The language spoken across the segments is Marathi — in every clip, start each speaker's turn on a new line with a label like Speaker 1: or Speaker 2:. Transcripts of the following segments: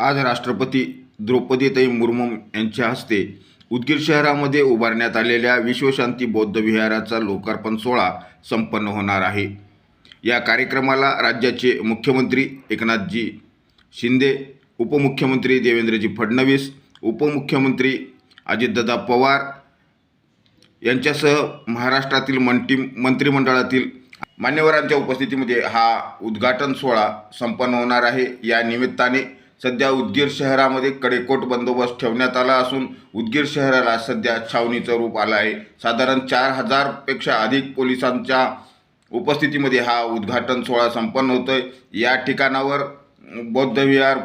Speaker 1: आज राष्ट्रपती द्रौपदीताई मुर्मू यांच्या हस्ते उदगीर शहरामध्ये उभारण्यात आलेल्या विश्वशांती बौद्ध विहाराचा लोकार्पण सोहळा संपन्न होणार आहे. या कार्यक्रमाला राज्याचे मुख्यमंत्री एकनाथजी शिंदे उपमुख्यमंत्री देवेंद्रजी फडणवीस उपमुख्यमंत्री अजितदादा पवार यांच्यासह महाराष्ट्रातील मंत्री मंत्रिमंडळातील मान्यवरांच्या उपस्थितीमध्ये हा उद्घाटन सोहळा संपन्न होणार आहे. या निमित्ताने सध्या उदगीर शहरामध्ये कडेकोट बंदोबस्त ठेवण्यात आला असून उदगीर शहराला सध्या छावणीचं रूप आलं आहे. साधारण चार हजारपेक्षा अधिक पोलिसांच्या उपस्थितीमध्ये हा उद्घाटन सोहळा संपन्न होतोय. या ठिकाणावर बौद्ध विहार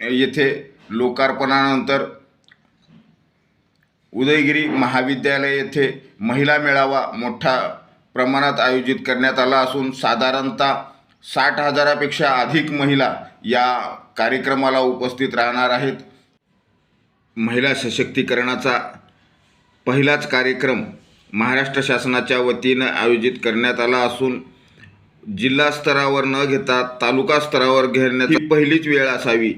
Speaker 1: येथे लोकार्पणानंतर उदयगिरी महाविद्यालय येथे महिला मेळावा मोठ्या प्रमाणात आयोजित करण्यात आला असून साधारणतः साठ हजारापेक्षा अधिक महिला या कार्यक्रमाला उपस्थित राहणार आहेत. महिला सशक्तीकरणाचा पहिलाच कार्यक्रम महाराष्ट्र शासनाच्या वतीनं आयोजित करण्यात आला असून जिल्हा स्तरावर न घेता तालुका स्तरावर घेण्याची पहिलीच वेळ असावी.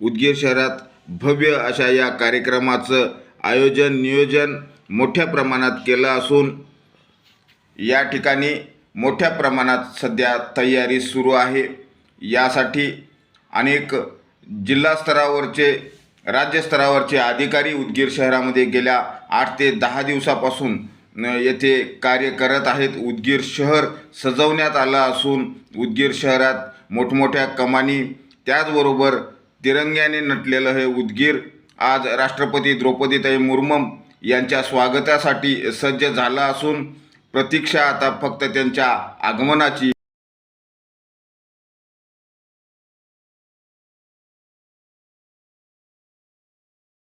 Speaker 1: उदगीर शहरात भव्य अशा या कार्यक्रमाचं आयोजन नियोजन मोठ्या प्रमाणात केलं असून या ठिकाणी मोठ्या प्रमाणात सध्या तयारी सुरू आहे. यासाठी अनेक जिल्हा स्तरावरचे राज्यस्तरावरचे अधिकारी उदगीर शहरामध्ये गेल्या आठ ते दहा दिवसापासून न येथे कार्य करत आहेत. उदगीर शहर सजवण्यात आलं असून उदगीर शहरात मोठमोठ्या कमानी त्याचबरोबर तिरंग्याने नटलेलं हे उदगीर आज राष्ट्रपती द्रौपदीताई मुर्मू यांच्या स्वागतासाठी सज्ज झालं असून प्रतीक्षा आता फक्त त्यांच्या आगमनाची